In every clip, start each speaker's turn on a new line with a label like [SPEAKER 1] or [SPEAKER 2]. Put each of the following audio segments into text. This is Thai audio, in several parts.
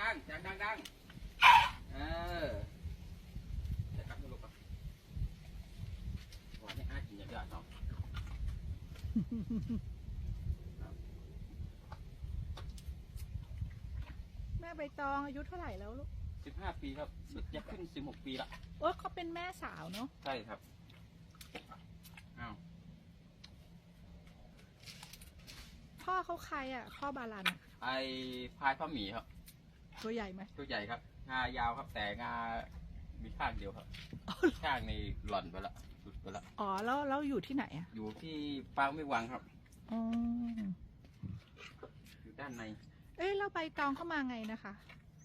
[SPEAKER 1] ดังๆเสียงดังๆเออเดี๋ยวกลับมาลูกก่อนวันนี้อากินเยอะๆเนาะ
[SPEAKER 2] แม่ใบตองอายุเท่าไหร่แล้วลูก
[SPEAKER 1] สิบห้าปีครับจะขึ้นสิบหกปีละ
[SPEAKER 2] โอ้เขาเป็นแม่สาวเนาะ
[SPEAKER 1] ใช่ครับอ้าว
[SPEAKER 2] พ่อเขาใครอะ พ่อบาลันอะ
[SPEAKER 1] ไอพายพ่อหมีครับ
[SPEAKER 2] ตัวใหญ่ไหม
[SPEAKER 1] ตัวใหญ่ครับงายาวครับแต่งา มีข้างเดียวครับ
[SPEAKER 2] อ๋อ
[SPEAKER 1] ข้างในหล่อนไปละหลุดไปละ
[SPEAKER 2] อ๋อแล้วแล้วอยู่ที่ไหนอะ
[SPEAKER 1] อยู่ที่ปางไม่วังครับ
[SPEAKER 2] อ๋อ
[SPEAKER 1] อยู่ด้านใน
[SPEAKER 2] เอ้ยแล้วใบตองเข้ามาไงนะคะ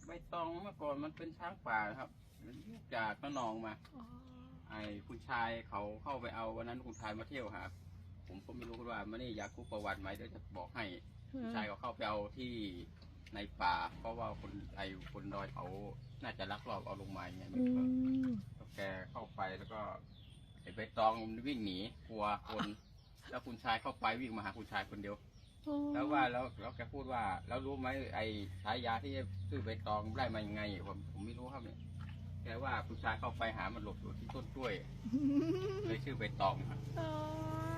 [SPEAKER 1] ใบตองเมื่อก่อนมันเป็นช้างป่านะครับมันลูกจากระนองมา
[SPEAKER 2] อ๋อ
[SPEAKER 1] ไอ้คุณชายเขาเข้าไปเอาวันนั้นคุณชายมาเที่ยวหาผมก็ไม่รู้ว่ามันนี่อยากรู้ประวัติไหมเดี๋ยวจะบอกให้คุณชายเขาเข้าไปเอาที่ ในป่า เพราะว่าคนไอ้คนดอยเขาน่าจะลักลอบเอาลงมาอย่างเงี้ย
[SPEAKER 2] อืม
[SPEAKER 1] แล้วแกเข้าไปแล้วก็ไอ้ใบตองมันวิ่งหนีกลัวคน แล้วคุณชายเข้าไปวิ่งมาหาคุณชายคนเดียว
[SPEAKER 2] โอ้
[SPEAKER 1] แล้วว่าแล้วแล้วแกพูดว่า แล้วรู้ไหมไอ้ฉายาที่ชื่อใบตองได้มายังไงผมผมไม่รู้ครับเนี่ยแกว่าคุณชายเข้าไปหามันหลบอยู่ที่ต้นกล้วยเลยชื่อใบตองครับ
[SPEAKER 2] อ๋อ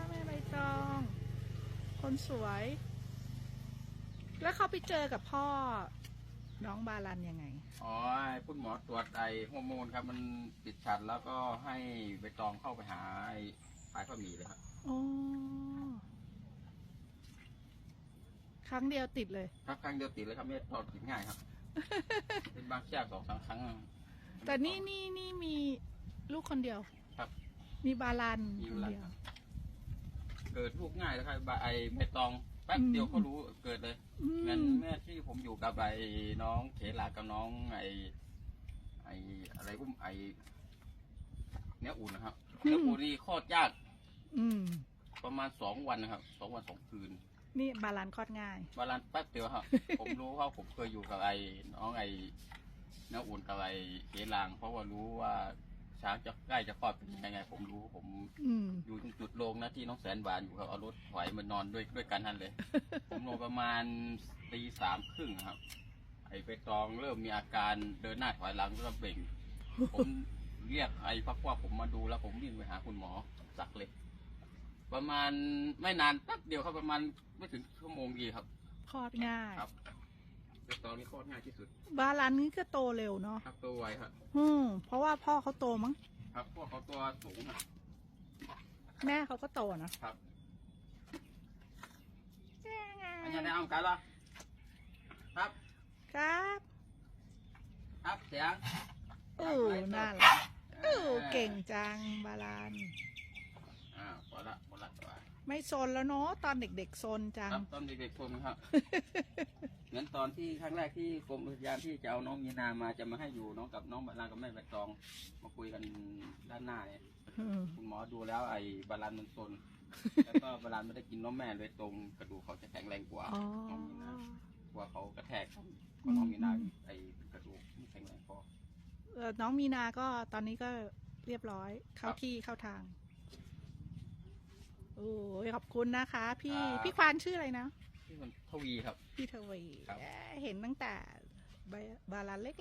[SPEAKER 2] แม่ใบตอง คนสวย แล้วเขาไปเจอกับพ่อ น้องบาลันยังไง
[SPEAKER 1] อ๋อไอ้คุณหมอตรวจไอ้ฮอร์โมนครับ มันติดขัดแล้วก็ให้ใบตองเข้าไปหาไอ้ปลายข้าวหมีเลยครับ
[SPEAKER 2] อ๋อครั้งเดียวติดเลย
[SPEAKER 1] ครับครั้งเดียวติดเลยครับไม่ตอดติดง่ายครับ เป็นบางเชือกสองสามครั้ง
[SPEAKER 2] แต่นี่นี่นี่มีลูกคนเดียว
[SPEAKER 1] ครับ
[SPEAKER 2] มีบาลัน
[SPEAKER 1] มี
[SPEAKER 2] ค
[SPEAKER 1] เวนลา
[SPEAKER 2] เดียว
[SPEAKER 1] ครับเกิดลูกง่ายแล้วครับไอ้ใบตอง แป๊บเดียวก็รู้เกิดเลย
[SPEAKER 2] อื
[SPEAKER 1] งั้น
[SPEAKER 2] ม
[SPEAKER 1] แม่ที่ผมอยู่กับไอ้น้องเขลากับน้องไอ้ไอ้อะไรอุ้มไอ้เนื้ออุ่นนะครับเนื้ออุ่นนี่คลอดยาก
[SPEAKER 2] อืม
[SPEAKER 1] ประมาณสองวันนะครับสองวันสองคืน
[SPEAKER 2] นี่บาลันคลอดง่าย
[SPEAKER 1] บาลานซ์แป๊บเดียวครับ ผมรู้เพราะผมเคยอยู่กับไอ้น้องไอ้เนื้ออุ่นกับไอ้เขลางเพราะว่ารู้ว่า ช้างจะใกล้จะคลอดเป็นยังไง ผมรู้ผม
[SPEAKER 2] อืม
[SPEAKER 1] อยู่ตรงจุดลงนะที่น้องแสนบานอยู่ครับเอารถถอยมานอนด้วยด้วยกันนั่นเลย ผมลงประมาณตีสามครึ่งครับ ไอ้ไปตองเริ่มมีอาการเดินหน้าถอยหลังเริ่มเบ่ง ผมเรียกไอ้พักว่าผมมาดูแล้วผมวิ่งไปหาคุณหมอสักเลยประมาณไม่นานแป๊บเดียวครับประมาณไม่ถึงชั่วโมงดีครับ
[SPEAKER 2] คลอดง่าย
[SPEAKER 1] ครับ ไปตองนี่โคตรง่ายที่สุด
[SPEAKER 2] บาลันนี่ก็โตเร็วเนาะ
[SPEAKER 1] ครับตัวไวครับ
[SPEAKER 2] อืมเพราะว่าพ่อเขาโตมั้ง
[SPEAKER 1] ครับพวกเขาตัวสูงอะ
[SPEAKER 2] แม่เขาก็โตนะ
[SPEAKER 1] ครับ
[SPEAKER 2] ยังไง
[SPEAKER 1] อันนี้ได้เอากันเหรอครับ
[SPEAKER 2] ครับ
[SPEAKER 1] ครับเสียง
[SPEAKER 2] เออน่ารักเออเก่งจังบาลัน
[SPEAKER 1] อ่าพ อละพอละตัว
[SPEAKER 2] ไม่ซนแล้วเนาะตอนเด็กๆซนจัง
[SPEAKER 1] ครับตอนเด็กๆคนครับเหมือนตอนที่ครั้งแรกที่กรมอุทยานที่จะเอาน้องมีนามาจะมาให้อยู่น้องกับน้องบาลานกับแม่ใบตอง มาคุยกันด้านหน้าเนี่ย
[SPEAKER 2] อืม
[SPEAKER 1] คุณหมอดูแล้วไอ้บาลานมันซนแล้วก็บาลานไม่ได้กินน้องแม่เลยตรงกระดูกเขาจะแข็งแรงกว่า
[SPEAKER 2] อ๋อ
[SPEAKER 1] น้องมีนากลัวเขากระแทกกันกลัวน้องมีนาไอ้กระดูกไม่แข็งแรงพอ
[SPEAKER 2] เออน้องมีนาก็ตอนนี้ก็เรียบร้อยเข้า
[SPEAKER 1] ครับ
[SPEAKER 2] ที่เข้าทาง โอ้ยขอบคุณนะคะ พี่
[SPEAKER 1] ครับ
[SPEAKER 2] พี่ควานชื่ออะไรนะ
[SPEAKER 1] ที่มันทวีครับ
[SPEAKER 2] พี่ทวี
[SPEAKER 1] ครับ
[SPEAKER 2] เอ้ยเห็นตั้งแต่ใบบาลานเล็ก